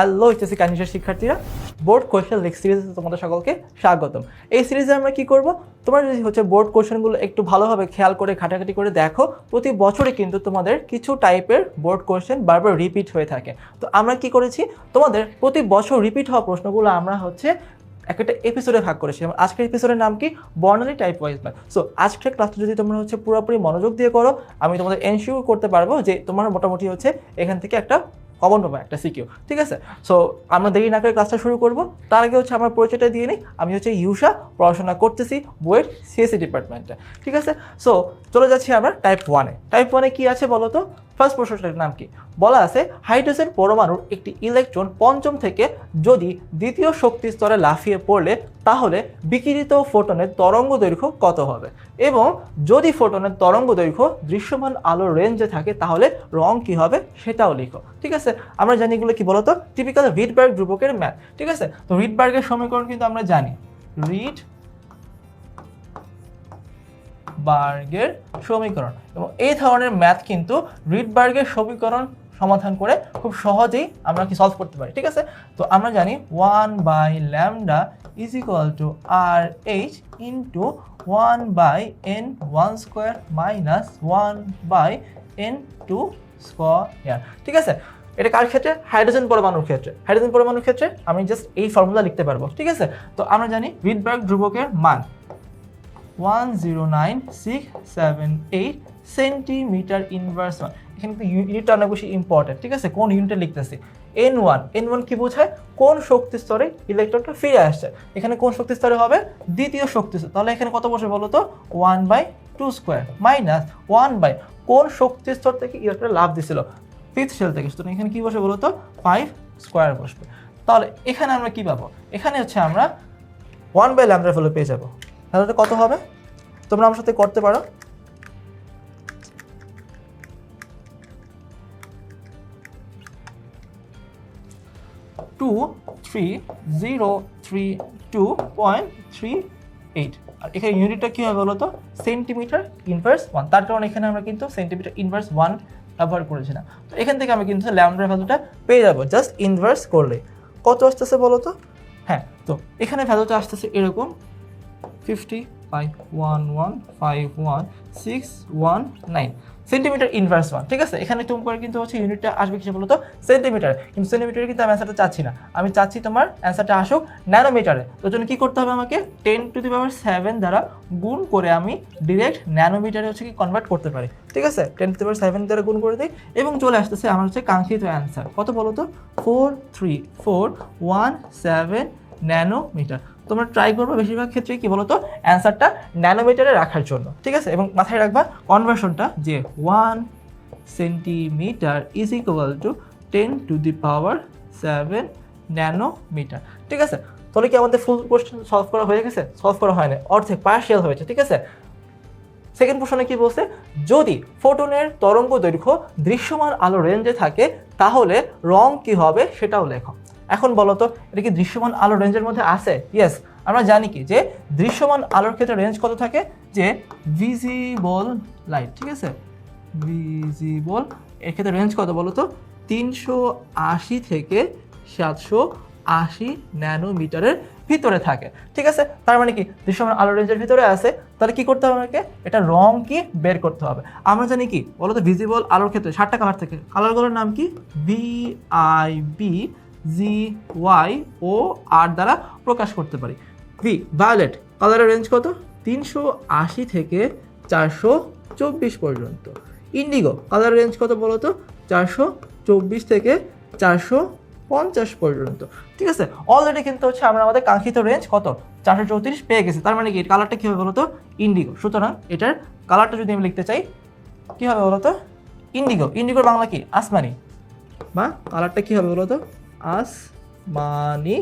Hello HSC কানিশের শিক্ষার্থীরা। Board question lake সিরিজে তোমাদের সকলকে স্বাগতম। এই সিরিজে আমরা কি করব? তোমরা যদি হচ্ছে বোর্ড কোয়েশ্চেনগুলো একটু ভালোভাবে খেয়াল করে ঘাটাঘাটি করে দেখো, প্রতি বছরে কিন্তু তোমাদের কিছু টাইপের বোর্ড কোয়েশ্চেন বারবার রিপিট হয়ে থাকে। তো আমরা কি করেছি? তোমাদের প্রতি বছর রিপিট হওয়া প্রশ্নগুলো আমরা হচ্ছে একটা এপিসোডে ভাগ করেছি। এবং আজকের এপিসোডের নাম কি? বর্ণালী টাইপ ওয়াইজ ম্যাথ সো আজকের ক্লাসটা যদি তোমরা হচ্ছে পুরোপুরি মনোযোগ দিয়ে করো, আমি তোমাদের এনশিওর করতে পারব যে তোমার মোটামুটি হচ্ছে এখান থেকে একটা কমন পাবো একটা সিকিউ ঠিক আছে? সো আমরা দেরি না করে ক্লাসটা শুরু করব। তার আগে হচ্ছে আমার পরিচয়টা দিয়ে নিই। আমি হচ্ছে ইউসা পড়াশোনা করতেছি বইয়ের সিএসসি ডিপার্টমেন্টে ঠিক আছে? সো চলে যাচ্ছি আমরা টাইপ ওয়ানে টাইপ ওয়ানে কী আছে বলো তো ফার্স্ট প্রশ্নটার নাম কি? বলা আছে, হাইড্রোজেন পরমাণুর একটি ইলেকট্রন পঞ্চম থেকে যদি দ্বিতীয় শক্তি স্তরে লাফিয়ে পড়লে, তাহলে বিকিরিত ফোটনের তরঙ্গ দৈর্ঘ্য কত হবে? এবং যদি ফোটনের তরঙ্গ দৈর্ঘ্য দৃশ্যমান আলোর রেঞ্জে থাকে, তাহলে রং কি হবে? সেটাও লিখো। ঠিক আছে? আমরা জানি এগুলো কি বলতো? টিপিক্যাল রিডবার্গ ধ্রুবকের ম্যাথ ঠিক আছে? তো রিডবার্গের সমীকরণ কিন্তু আমরা জানি। রিড বার্গের সমীকরণ এবং এই ধরনের ম্যাথ কিন্তু রিডবার্গের সমীকরণ সমাধান করে খুব সহজেই আমরা কি সলভ করতে পারি, ঠিক আছে? তো আমরা জানি one by lambda is equal to R H into one by n one square minus one by n two square ঠিক আছে? এটা কার ক্ষেত্রে? হাইড্রোজেন পরমাণুর ক্ষেত্রে। হাইড্রোজেন পরমাণুর ক্ষেত্রে আমি জাস্ট এই ফর্মুলা লিখতে পারব, ঠিক আছে? তো আমরা জানি রিডবার্গ ধ্রুবকের মান। One zero nine six seven eight centimetre inverse one এখানে কিন্তু ইউনিটটা অনেক বেশি ইম্পর্টেন্ট ঠিক আছে? কোন ইউনিটে লিখতেছি? এন ওয়ান এন ওয়ান কি বোঝায়? কোন শক্তি স্তরে ইলেকট্রনটা ফিরে আসছে। এখানে কোন শক্তি স্তরে হবে? দ্বিতীয় শক্তি স্তর। তাহলে এখানে কত বসে বলো তো one by two square minus one by কোন শক্তি স্তর থেকে ইলেকট্রন লাভ দিছিল? ফিফথ সেল থেকে। সুতরাং এখানে কি বসে বলো তো ফাইভ স্কোয়ার বসবে। তাহলে এখানে আমরা কি পাবো? এখানে হচ্ছে আমরা ওয়ান বাই ল্যামডার ভ্যালু পেয়ে যাব। তাহলে কত হবে? তোমরা আমার সাথে করতে পারো। Two three zero three two point three eight আর এখানে ইউনিটটা কী হবে বলো তো সেন্টিমিটার ইনভার্স ওয়ান তার কারণ এখানে আমরা কিন্তু সেন্টিমিটার ইনভার্স ওয়ান ব্যবহার করেছি না। তো এখান থেকে আমি কিন্তু ল্যামডার ভ্যালুটা পেয়ে যাব। জাস্ট ইনভার্স করলে। কত আসতেছে বলো তো হ্যাঁ তো এখানে ভ্যালুটা আসতেছে এরকম। Fifty five one one five one six one nine centimetre inverse one ঠিক আছে? এখানে তুমি করে কিন্তু হচ্ছে ইউনিটটা আসবে কিছু বলতো? সেন্টিমিটার কিন্তু সেন্টিমিটারে কিন্তু আমি অ্যান্সারটা চাচ্ছি না। আমি চাচ্ছি তোমার অ্যান্সারটা আসুক ন্যানোমিটারে তো জন্য কী করতে হবে আমাকে? Ten to the power seven দ্বারা গুণ করে আমি ডিরেক্ট ন্যানোমিটারে হচ্ছে কি কনভার্ট করতে পারি। ঠিক আছে? Ten to the power seven দ্বারা গুণ করে দিই। এবং চলে আসতেছে আমার হচ্ছে কাঙ্ক্ষিত অ্যান্সার কত বলো তো four three four one seven nanometre তোমরা ট্রাই করবে বেশিরভাগ ক্ষেত্রে কি বলতো? অ্যান্সারটা ন্যানোমিটারে রাখার জন্য, ঠিক আছে? এবং মাথায় রাখবা কনভার্সনটা যে one centimetre is equal to ten to the power seven nanometre ঠিক আছে? তাহলে কি আমাদের ফুল কোশ্চেন সলভ করা হয়ে গেছে? সলভ করা হয় না অর্ধেক পার্শিয়াল হয়েছে, ঠিক আছে? সেকেন্ড প্রশ্নে কি বলছে? যদি ফোটনের তরঙ্গ দৈর্ঘ্য দৃশ্যমান আলো রেঞ্জে থাকে, তাহলে রং কি হবে? সেটাও লেখো। এখন বলো তো, এটা কি দৃশ্যমান আলো রেঞ্জের মধ্যে আছে? ইয়েস আমরা জানি কি, যে দৃশ্যমান আলোর ক্ষেত্রে রেঞ্জ কত থাকে? যে ভিজিবল লাইট ঠিক আছে? ভিজিবল এর ক্ষেত্রে রেঞ্জ কত বলো তো? তিনশো আশি থেকে সাতশো আশি ন্যানোমিটারের ভিতরে থাকে, ঠিক আছে? তার মানে কি, দৃশ্যমান আলো রেঞ্জের ভিতরে আছে, তাহলে কি করতে হবে আমাকে? এটা রং কি বের করতে হবে? আমরা জানি কি, বলো তো ভিজিবল আলোর ক্ষেত্রে ষাটটা কালার থাকে কালারগুলোর নাম কি? V I B G Y O R দ্বারা প্রকাশ করতে পারি। ভি ভায়োলেট কালারের রেঞ্জ কত? তিনশো আশি থেকে চারশো চব্বিশ পর্যন্ত। ইন্ডিগো কালার রেঞ্জ কত বলো তো? চারশো চব্বিশ থেকে চারশো পঞ্চাশ পর্যন্ত। ঠিক আছে? অলরেডি কিন্তু হচ্ছে আমরা আমাদের কাঙ্ক্ষিত রেঞ্জ কত? চারশো চৌত্রিশ পেয়ে গেছি। তার মানে কি? কালারটা কী হবে বলো তো? ইন্ডিগো সুতরাং এটার কালারটা যদি আমি লিখতে চাই, কী হবে বলো তো? ইন্ডিগো ইন্ডিগোর বাংলা কি? আসমানি। বা কালারটা কী হবে বলো তো? আসমানি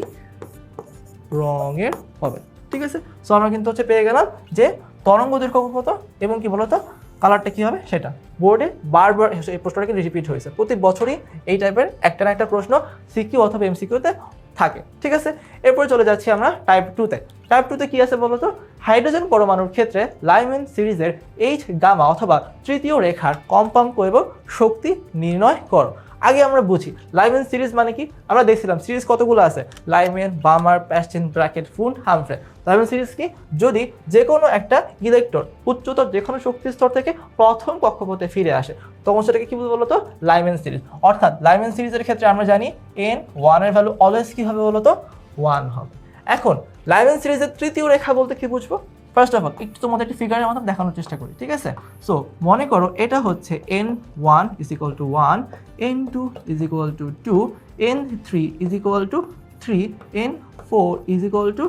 রঙের হবে। ঠিক আছে? সো আমরা কিন্তু হচ্ছে পেয়ে গেলাম যে তরঙ্গ দৈর্ঘ্য কত এবং কি বলতো? কালারটা কি হবে? সেটা। বোর্ডে বারবার এই প্রশ্নটা কিন্তু রিপিট হয়েছে। প্রতি বছরই এই টাইপের একটা না একটা প্রশ্ন সিকিউ অথবা এমসিকিউতে থাকে। ঠিক আছে? এরপরে চলে যাচ্ছি আমরা টাইপ টুতে টাইপ টুতে কি আছে বলতো? হাইড্রোজেন পরমাণুর ক্ষেত্রে লাইমেন সিরিজের এইচ গামা অথবা তৃতীয় রেখার কম্পাঙ্ক এবং শক্তি নির্ণয় করো। আগে আমরা বুঝি। লাইমেন সিরিজ মানে কি? আমরা দেখছিলাম সিরিজ কতগুলো আছে? Lyman Balmer Paschen bracket Pfund Humphrey Lyman series কি? যদি যে কোনো একটা ইলেকট্রন উচ্চতর যে কোনো শক্তি স্তর থেকে প্রথম কক্ষপথে ফিরে আসে, তখন সেটাকে কি বলতো? লাইমেন সিরিজ অর্থাৎ লাইমেন সিরিজের ক্ষেত্রে আমরা জানি এন ওয়ানের ভ্যালু অলওয়েজ কী হবে বলতো? ওয়ান হবে। এখন লাইমেন সিরিজের তৃতীয় রেখা বলতে কি বুঝব? ফার্স্ট অফ অল একটু তোমাদের একটি ফিগারের মতো দেখানোর চেষ্টা করি, ঠিক আছে? সো মনে করো এটা হচ্ছে n one is equal to one n two is equal to two n three is equal to three n four is equal to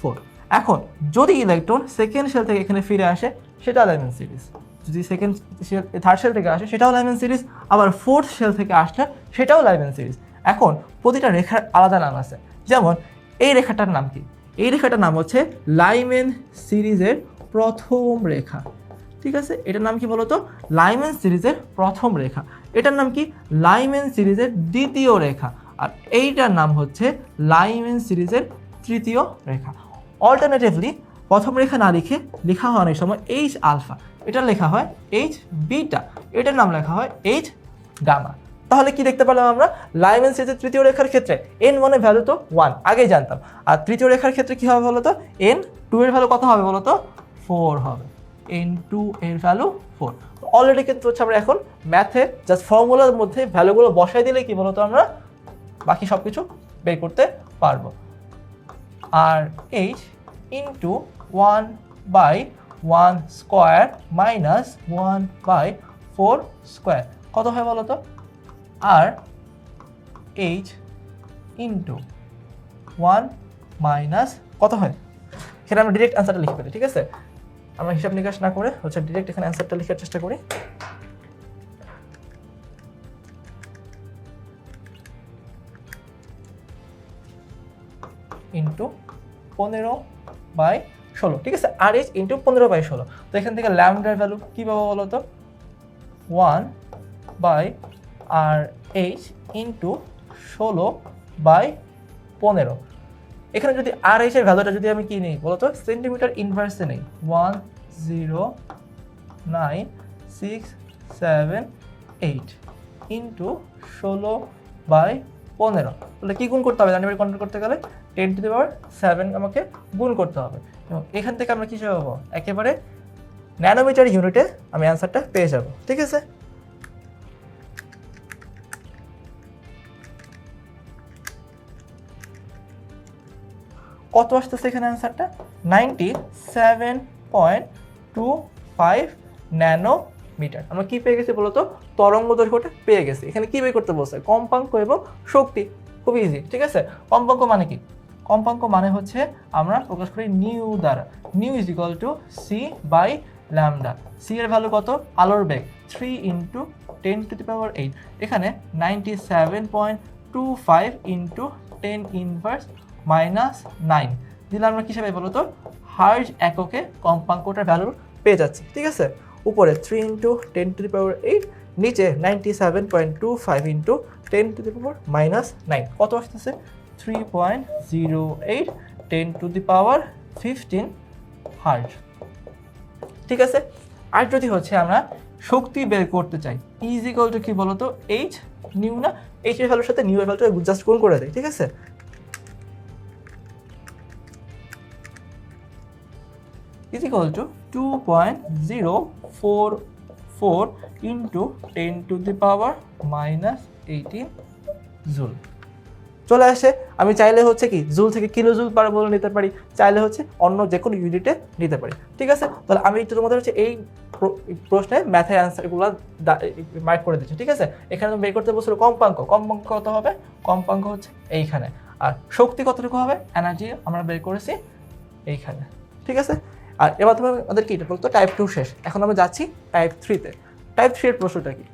four এখন, যদি ইলেকট্রন সেকেন্ড শেল থেকে এখানে ফিরে আসে সেটা লাইমেন সিরিজ যদি সেকেন্ড শেল থার্ড শেল থেকে আসে, সেটাও লাইমেন সিরিজ আবার ফোর্থ শেল থেকে আসলে সেটাও লাইমেন সিরিজ এখন, প্রতিটা রেখার আলাদা নাম আছে। যেমন, এই রেখাটার নাম কি? এই রেখাটার নাম হচ্ছে লাইমেন সিরিজের প্রথম রেখা। ঠিক আছে? এটার নাম কি বলতো? লাইমেন সিরিজের প্রথম রেখা। এটার নাম কি? লাইমেন সিরিজের দ্বিতীয় রেখা। আর এইটার নাম হচ্ছে লাইমেন সিরিজের তৃতীয় রেখা। অল্টারনেটিভলি প্রথম রেখা না লিখে লেখা হয় অনেক সময় এইচ আলফা এটা লেখা হয় এইচ বিটা এটার নাম লেখা হয় এইচ গামা তাহলে কি দেখতে পেলাম আমরা? লাইমেন সিরিজের তৃতীয় রেখার ক্ষেত্রে এন মানে ভ্যালু তো ওয়ান আগেই জানতাম। আর তৃতীয় রেখার ক্ষেত্রে কী হবে বলতো? এন টু এর ভ্যালু কত হবে বলতো? ফোর হবে। এন টু এর ভ্যালু ফোর অলরেডি কিন্তু হচ্ছে আমরা এখন ম্যাথে জাস্ট ফর্মুলার মধ্যে ভ্যালুগুলো বসাই দিলে কি বলতো আমরা? বাকি সব কিছু বের করতে পারব। R H into one by one square minus one by four square কত হয় বলো তো R H into one minus কত হয়? এখানে আমরা ডিরেক্ট অ্যান্সারটা লিখে ফেলি, ঠিক আছে? আমরা হিসাব নিকাশ না করে হচ্ছে ডিরেক্ট এখানে অ্যান্সারটা লেখার চেষ্টা করি। ইন্টু পনেরো বাই ষোলো, ঠিক আছে? আর এইচ ইন্টু পনেরো বাই ষোলো। তো এখান থেকে ল্যামডার ভ্যালু কী পাবো বলো তো one by R H into ষোলো বাই পনেরো। এখানে যদি আর এইচের ভ্যালুটা যদি আমি কি নিই বলতো? সেন্টিমিটার ইনভার্সে নেই। One zero nine six seven eight into ষোলো বাই পনেরো। তাহলে কী গুণ করতে হবে? জানি কন্ট্রোল করতে গেলে ten to the power seven আমাকে গুণ করতে হবে। এবং এখান থেকে আমরা কী পাবো? একেবারে ন্যানোমিটার ইউনিটে আমি অ্যান্সারটা পেয়ে যাব। ঠিক আছে? কত আসতেছে এখানে অ্যান্সারটা ninety seven point two five nanometre আমরা কী পেয়ে গেছি বলতো? তরঙ্গ দৈর্ঘ্যটা পেয়ে গেছি। এখানে কি বের করতে বলছে? কম্পাঙ্ক এবং শক্তি। খুব ইজি ঠিক আছে? কম্পাঙ্ক মানে কি? কম্পাঙ্ক মানে হচ্ছে আমরা প্রকাশ করি নিউ দ্বারা। Nu is equal to c by lambda c এর ভ্যালু কত? আলোর বেগ। Three into ten to the power eight এখানে ninety seven point two five into ten inverse minus nine. দিলে আমরা কী হিসাবে বলো তো হার্জ এককে কম্পাঙ্কটার ভ্যালু পেয়ে যাচ্ছি, ঠিক আছে? উপরে three into ten to the power eight নিচে ninety seven point two five into ten to the power minus nine কত আসতেছে? Three point zero eight ten to the power fifteen hertz. ঠিক আছে? আর যদি হচ্ছে আমরা শক্তি বের করতে চাই ইজিকাল টু কি বলতো? এইচ নিউ না? এইচ এর ভ্যালুর সাথে নিউ এর ভ্যালুটা জাস্ট গুণ করে দেয়, ঠিক আছে? Is equal to 2.044 into 10 to the power minus 18 joule চলে আসে, আমি চাইলে হচ্ছে কি জুল থেকে কিলো জুল পার বলে নিতে পারি, চাইলে হচ্ছে অন্য যে কোনো ইউনিটে নিতে পারি। ঠিক আছে? তাহলে আমি একটু তোমাদের হচ্ছে এই প্রশ্নে ম্যাথে অ্যান্সারগুলো মার্ক করে দিচ্ছি, ঠিক আছে? এখানে বের করতে বলছিল কম্পাঙ্ক। কম্পাঙ্ক কত হবে? কম্পাঙ্ক হচ্ছে এইখানে। আর শক্তি কতটুকু হবে? এনার্জি আমরা বের করেছি এইখানে। ঠিক আছে? আর এবার তুমি আমাদের কি এটা বলতো? টাইপ টু শেষ। এখন আমরা যাচ্ছি টাইপ থ্রিতে টাইপ থ্রি এর প্রশ্নটা কি?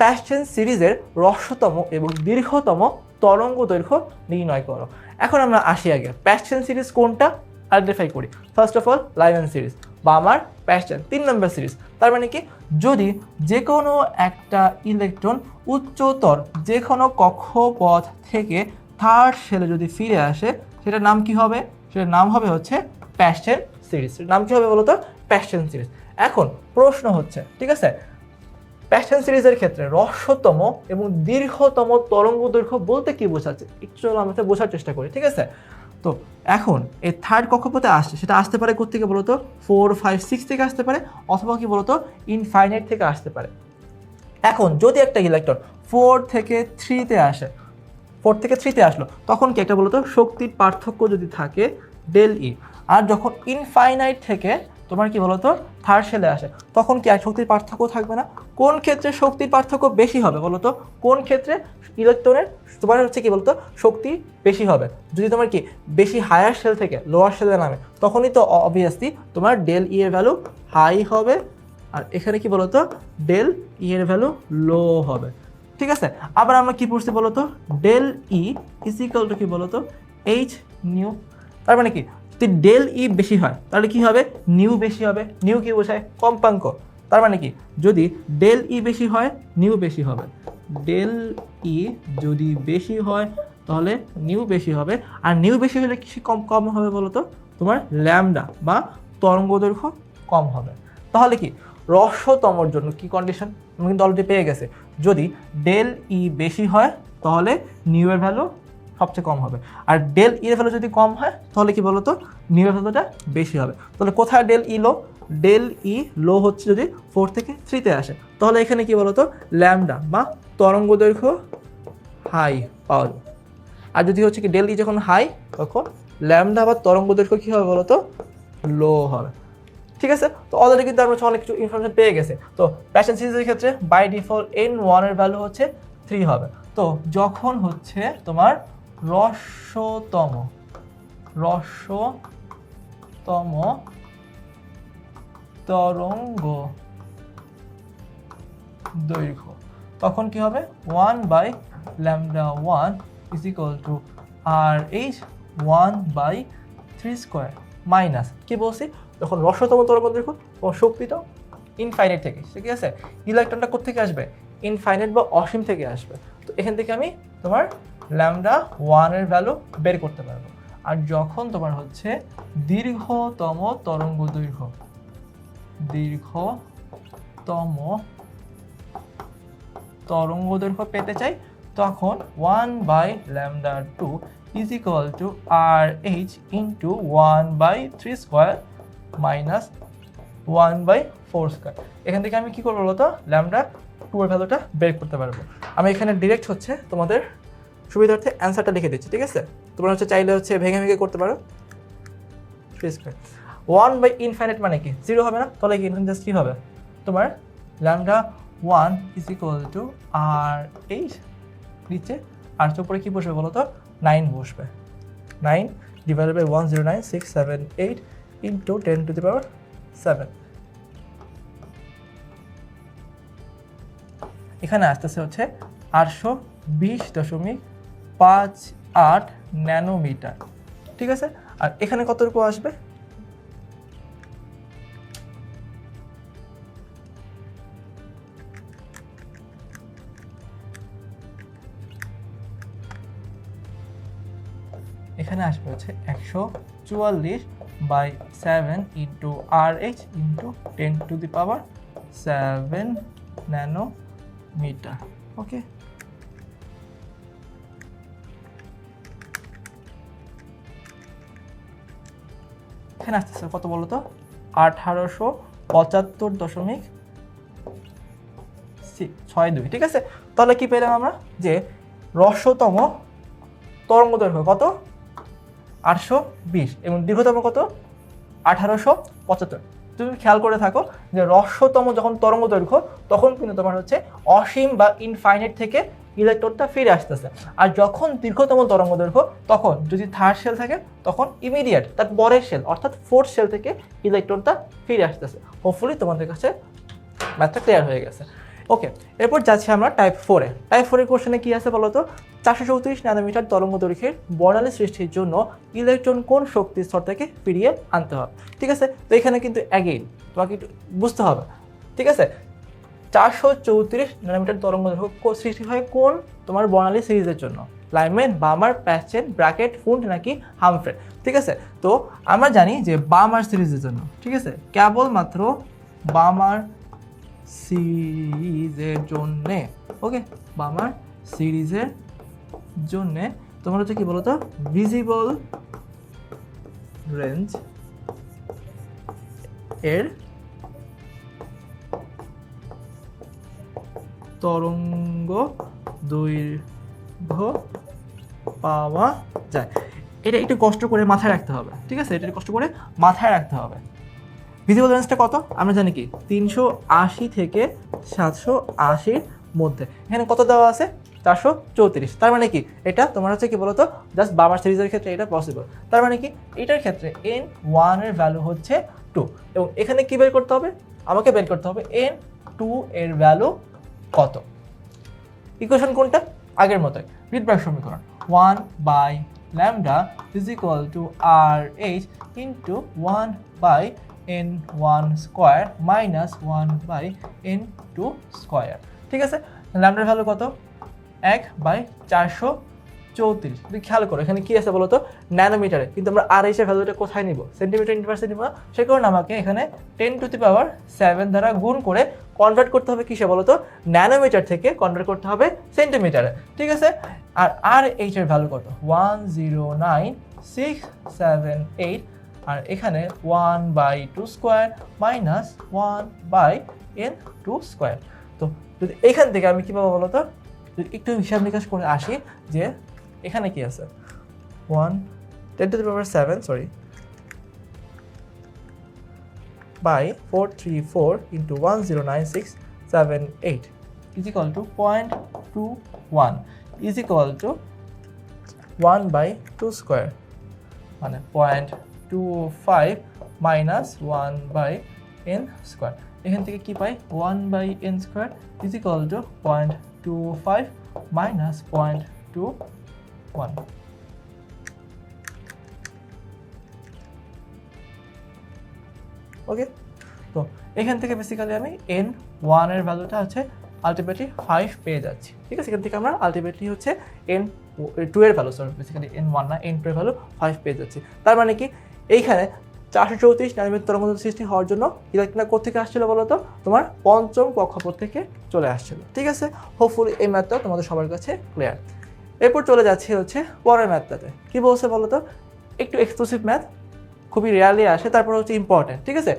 প্যাশন সিরিজের রহস্যতম এবং দীর্ঘতম তরঙ্গ দৈর্ঘ্য নির্ণয় করো। এখন আমরা আসি আগে। প্যাশন সিরিজ কোনটা? আইডেন্টিফাই করি। First of all Lyman series বা আমার প্যাশন তিন নম্বর সিরিজ তার মানে কি? যদি যে কোনো একটা ইলেকট্রন উচ্চতর যে কোনো কক্ষপথ থেকে থার্ড শেলে যদি ফিরে আসে, সেটার নাম কি হবে? সেটার নাম হবে হচ্ছে প্যাশন সিরিজ। নাম কি হবে বলতো? প্যাশন সিরিজ এখন প্রশ্ন হচ্ছে, ঠিক আছে? প্যাশন সিরিজের ক্ষেত্রে রহস্যতম এবং দীর্ঘতম তরঙ্গ দৈর্ঘ্য বলতে কি বোঝাচ্ছে? একটু চলো আমরা বোঝার চেষ্টা করি, ঠিক আছে? তো এখন এই থার্ড কক্ষপথে আসছে, সেটা আসতে পারে কোথেকে বলতো? ফোর ফাইভ সিক্স থেকে আসতে পারে, অথবা কি বলতো? ইনফাইনাইট থেকে আসতে পারে। এখন যদি একটা ইলেকট্রন ফোর থেকে থ্রিতে আসে ফোর থেকে থ্রিতে আসলো, তখন কি একটা বলতো? শক্তির পার্থক্য যদি থাকে ডেল ই আর যখন ইনফাইনাইট থেকে তোমার কি বলতো? থার্ড সেলে আসে, তখন কি আর শক্তির পার্থক্য থাকবে না? কোন ক্ষেত্রে শক্তির পার্থক্য বেশি হবে বলতো? কোন ক্ষেত্রে ইলেকট্রনের তোমার হচ্ছে কি বলতো? শক্তি বেশি হবে। যদি তোমার কি বেশি হায়ার সেল থেকে লোয়ার সেলে নামে, তখনই তো অবভিয়াসলি তোমার ডেল ই এর ভ্যালু হাই হবে। আর এখানে কি বলতো? ডেল ই এর ভ্যালু লো হবে। ঠিক আছে? আবার আমরা কি পড়ছি বলতো? Del E is equal to কি বলতো? এইচ নিউ তার মানে কি? যদি ডেল ই বেশি হয়, তাহলে কি হবে? নিউ বেশি হবে। নিউ কি বোঝায়? কম্পাঙ্ক। তার মানে কি? যদি ডেল ই বেশি হয় নিউ বেশি হবে। ডেল ই যদি বেশি হয়, তাহলে নিউ বেশি হবে। আর নিউ বেশি হলে কি কম কম হবে বলতো? তোমার ল্যামডা বা তরঙ্গ দৈর্ঘ্য কম হবে। তাহলে কি? রসতমর জন্য কি কন্ডিশন আমি কিন্তু অলরেডি পেয়ে গেছে। যদি ডেল ই বেশি হয়, তাহলে নিউ এর ভ্যালু সবচেয়ে কম হবে। আর ডেল ই এর ভ্যালু যদি কম হয়, তাহলে কি বলতো? এর বেশি হবে। তাহলে কোথায় ডেল ই লো ডেল ই লো হচ্ছে যদি ফোর থেকে থ্রিতে আসে। তাহলে এখানে কি বলতো? ল্যামডা বা তরঙ্গ দৈর্ঘ্য হাই পাওয়া আর যদি হচ্ছে কি ডেল ই যখন হাই তখন ল্যামডা বা তরঙ্গ দৈর্ঘ্য কী হবে বলতো? লো হবে। ঠিক আছে? তো অলরেডি কিন্তু আমরা অনেক কিছু ইনফরমেশন পেয়ে গেছে। তো প্যাশন সিরিজের ক্ষেত্রে বাই ডিফল্ট এন ওয়ানের ভ্যালু হচ্ছে থ্রি হবে। তো যখন হচ্ছে তোমার রস্যতম রস্যতম তরঙ্গ দৈর্ঘ্য। তখন কি হবে? One by lambda one is equal to R H one by three square minus কি বলছি? যখন রসতম তরঙ্গ দৈর্ঘ্য ও শক্তিটা ইনফাইনাইট থেকে, ঠিক আছে? ইলেকট্রনটা কোথেকে আসবে? ইনফাইনাইট বা অসীম থেকে আসবে। তো এখান থেকে আমি তোমার ল্যামডা ওয়ানের ভ্যালু বের করতে পারব। আর যখন তোমার হচ্ছে দীর্ঘতম তরঙ্গ দৈর্ঘ্য, দীর্ঘতম তরঙ্গ দৈর্ঘ্য পেতে চাই, তখন one by lambda two is equal to R H into one by three square minus one by four square এখান থেকে আমি কী করব বলতো? ল্যামডা টু এর ভ্যালুটা বের করতে পারব। আমি এখানে ডিরেক্ট হচ্ছে তোমাদের সুবিধার্থে অ্যান্সারটা লিখে দিচ্ছি, ঠিক আছে? তোমরা হচ্ছে চাইলে হচ্ছে ভেঙে ভেঙে করতে পারো। ওয়ান বাই ইনফাইনাইট মানে কি? জিরো হবে না? তাহলে কি জাস্ট কী হবে? তোমার lambda one is equal to R H নিচে আর উপরে কী বসবে বলো তো? নাইন বসবে। Nine divided by one zero nine six seven eight into ten to the power seven এখানে আসতেছে হচ্ছে আটশো বিশ দশমিক পাঁচ আট ন্যানোমিটার। ঠিক আছে? আর এখানে কতটুকু আসবে? এখানে আসবে হচ্ছে একশো চুয়াল্লিশ by seven into R H into ten to the power seven nanometre okay? এখানে আসতেছে, কত বলো তো? আঠারোশো পঁচাত্তর দশমিক ছয় দুই, ঠিক আছে? তাহলে কি পেলাম আমরা? যে রসতম তরঙ্গ দৈর্ঘ্য কত? আটশো বিশ এবং দীর্ঘতম কত? আঠারোশো পঁচাত্তর। তুমি খেয়াল করে থাকো যে রস্যতম যখন তরঙ্গ দৈর্ঘ্য তখন কিন্তু তোমার হচ্ছে অসীম বা ইনফাইনাইট থেকে ইলেকট্রনটা ফিরে আসতেছে। আর যখন দীর্ঘতম তরঙ্গ দৈর্ঘ্য, তখন যদি থার্ড সেল থাকে, তখন ইমিডিয়েট তার পরের সেল অর্থাৎ ফোর্থ সেল থেকে ইলেকট্রনটা ফিরে আসতেছে। হোপফুলি তোমাদের কাছে ম্যাথটা ক্লিয়ার হয়ে গেছে। ওকে এরপর যাচ্ছি আমরা টাইপ ফোরে টাইপ ফোরের কোশ্চেনে কী আছে বলতো? চারশো চৌত্রিশ ন্যানোমিটার তরঙ্গ দৈর্ঘ্যের বর্ণালী সৃষ্টির জন্য ইলেকট্রন কোন শক্তি স্তর থেকে ফিরিয়ে আনতে হবে? ঠিক আছে? তো এখানে কিন্তু অ্যাগেইন তোমাকে বুঝতে হবে। ঠিক আছে? চারশো চৌত্রিশ ন্যানোমিটার তরঙ্গ দৈর্ঘ্য সৃষ্টি হয় কোন? তোমার বর্ণালী সিরিজের জন্য। লাইমেন বামার প্যাচেন, ব্র্যাকেট ফুন্ড নাকি হামফ্রেড ঠিক আছে? তো আমরা জানি যে বামার সিরিজের জন্য। ঠিক আছে? কেবলমাত্র বামার সিরিজের জন্যে। ওকে? বামার সিরিজের জন্যে। তোমার হচ্ছে কি বলতো? ভিজিবল রেঞ্জ এর তরঙ্গ দৈর্ঘ্য পাওয়া যায়। এটা একটু কষ্ট করে মাথায় রাখতে হবে, ঠিক আছে? এটা কষ্ট করে মাথায় রাখতে হবে। ভিজিবল রেঞ্জটা কত? আমরা জানি কি? তিনশো আশি থেকে সাতশো আশির মধ্যে। এখানে কত দেওয়া আছে? চারশো চৌত্রিশ। তার মানে কি? এটা তোমার হচ্ছে কি বলতো? জাস্ট বাবার সিরিজের ক্ষেত্রে এটা পসিবল তার মানে কি? এটার ক্ষেত্রে এন ওয়ানের ভ্যালু হচ্ছে টু এবং এখানে কি বের করতে হবে? আমাকে বের করতে হবে এন টু এর ভ্যালু কত? ইকুয়েশন কোনটা? আগের মতোই। রিডব্যাক সমীকরণ। One by lambda is equal to R H into one by n one square minus one by n two square ঠিক আছে? ল্যামডার ভ্যালু কত? এক বাই চারশো চৌত্রিশ। তুমি খেয়াল করো, এখানে কি আছে বলতো? ন্যানোমিটারে। কিন্তু আমরা আর এইচের ভ্যালুটা কোথায় নিব? সেন্টিমিটার ইন্টারভার্সে নিব সে কারণে আমাকে এখানে ten to the power seven দ্বারা গুণ করে কনভার্ট করতে হবে কিসে বলতো? ন্যানোমিটার থেকে কনভার্ট করতে হবে সেন্টিমিটারে ঠিক আছে? আর আর এইচের ভ্যালু কত? One zero nine six seven eight আর এখানে one by two square minus one by n two square তো যদি এখান থেকে আমি কী পাবো বলতো? একটু হিসাব নিকাশ করে আসি যে এখানে কি আছে? One ten to the power seven sorry by four three four into one zero nine six seven eight is equal to point two one is equal to one by two square মানে point two five minus one by n square এখান থেকে কি পাই? One by n square is equal to point two five minus point two one okay তো এখান থেকে basically আমি N ওয়ানের ভ্যালুটা হচ্ছে আলটিমেটলি ফাইভ পেয়ে যাচ্ছি। ঠিক আছে? এখান থেকে আমরা আলটিমেটলি হচ্ছে এন টু এর value sorry basically n one না এন টু এর ভ্যালু ফাইভ পেয়ে যাচ্ছি। তার মানে কি? এইখানে চারশো চৌত্রিশ নাইমের তরঙ্গ সৃষ্টি হওয়ার জন্য ইলেকট্রনটা কোথেকে আসছিল বলো তো? তোমার পঞ্চম কক্ষপথ থেকে চলে আসছিল। ঠিক আছে? হোপফুলি এই ম্যাথটা তোমাদের সবার কাছে ক্লিয়ার এরপর চলে যাচ্ছে হচ্ছে পরের ম্যাথটাতে। কি বলছে বলো তো একটু এক্সক্লুসিভ ম্যাথ খুবই রেয়ারলি আসে, তারপর হচ্ছে ইম্পর্টেন্ট ঠিক আছে?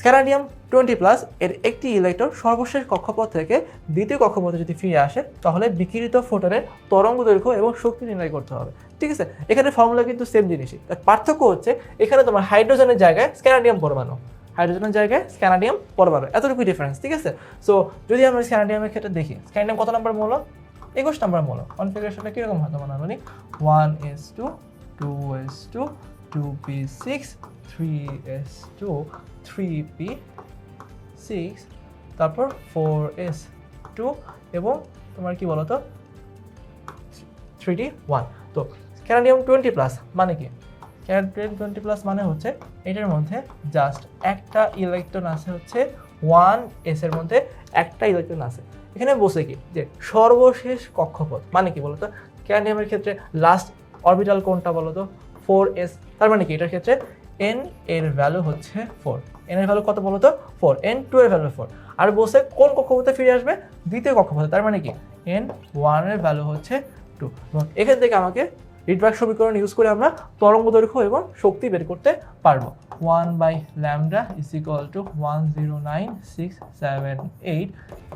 স্ক্যানাডিয়াম টোয়েন্টি প্লাস এর একটি ইলেকট্রন সর্বশেষ কক্ষপথ থেকে দ্বিতীয় কক্ষপথে যদি ফিরে আসে, তাহলে বিকিরিত ফোটনের তরঙ্গ দৈর্ঘ্য এবং শক্তি নির্ণয় করতে হবে, ঠিক আছে? এখানে ফর্মুলা কিন্তু সেম জিনিসই। তার পার্থক্য হচ্ছে, এখানে তোমার হাইড্রোজেনের জায়গায় স্ক্যানাডিয়াম পরমাণু। হাইড্রোজেনের জায়গায় স্ক্যানাডিয়াম পরমাণু, এতটুকুই ডিফারেন্স ঠিক আছে? সো যদি আমরা স্ক্যানাডিয়ামের ক্ষেত্রে দেখি স্ক্যানাডিয়াম কত নম্বর মূল? একুশ নম্বর মূল। কনফিগারেশনটা কীরকম হয় তোমার মানে one s two two s two two p six three s two three p six তারপর ফোর এস টু এবং তোমার কি বলো তো থ্রি ডি ওয়ান তো ক্যানাডিয়াম টোয়েন্টি প্লাস মানে কি? ক্যানাডিয়াম টোয়েন্টি প্লাস মানে হচ্ছে এটার মধ্যে জাস্ট একটা ইলেকট্রন আছে হচ্ছে ওয়ান এসের মধ্যে একটা ইলেকট্রন আছে। এখানে বসে কি? যে সর্বশেষ কক্ষপথ মানে কি বলতো? ক্যানিয়ামের ক্ষেত্রে লাস্ট অরবিটাল কোনটা বলতো? ফোর এস তার মানে কি? এটার ক্ষেত্রে এন এর ভ্যালু হচ্ছে ফোর এন এর ভ্যালু কত বলতো? ফোর এন টু এর ভ্যালু ফোর আর বসে কোন কক্ষপথে ফিরে আসবে? দ্বিতীয় কক্ষপথে। তার মানে কি? এন ওয়ানের ভ্যালু হচ্ছে টু এখান থেকে আমাকে রিডব্যাক সমীকরণ ইউজ করে আমরা তরঙ্গ দৈর্ঘ্য এবং শক্তি বের করতে পারব। One by lambda is equal to one zero nine six seven eight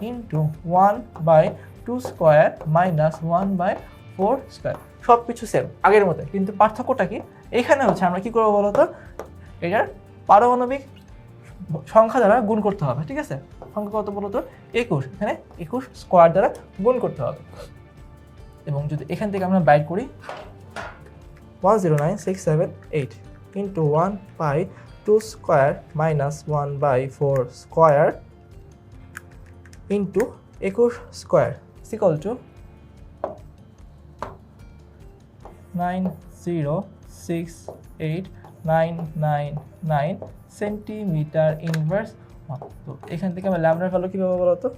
into one by two square minus one by four square সব কিছু সেম আগের মতো কিন্তু পার্থক্যটা কি? এখানে হচ্ছে আমরা কী করব বলতো? এটার পারমাণবিক সংখ্যা দ্বারা গুণ করতে হবে ঠিক আছে? সংখ্যা কত বলতো? একুশ। এখানে একুশ স্কোয়ার দ্বারা গুণ করতে হবে। এবং যদি এখান থেকে আমরা বাইট করি one zero nine six seven eight into one by two square minus one by four square into একুশ square equal to nine zero six eight nine nine nine centimetre inverse তো এখান থেকে আমরা ল্যামডার ভ্যালু কীভাবে বলো তো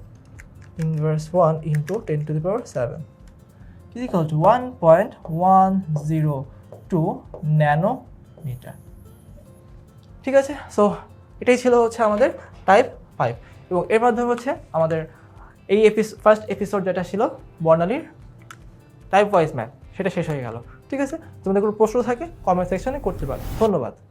inverse one into ten to the power seven is equal to 1.102 nanometre. ঠিক আছে? সো এটাই ছিল হচ্ছে আমাদের টাইপ ফাইভ এবং এর মাধ্যমে হচ্ছে আমাদের এই এপিস ফার্স্ট এপিসোড যেটা ছিল বর্ণালীর টাইপ ওয়াইজ ম্যাথ সেটা শেষ হয়ে গেল। ঠিক আছে? তোমাদের কোনো প্রশ্ন থাকে কমেন্ট সেকশনে করতে পারো। ধন্যবাদ।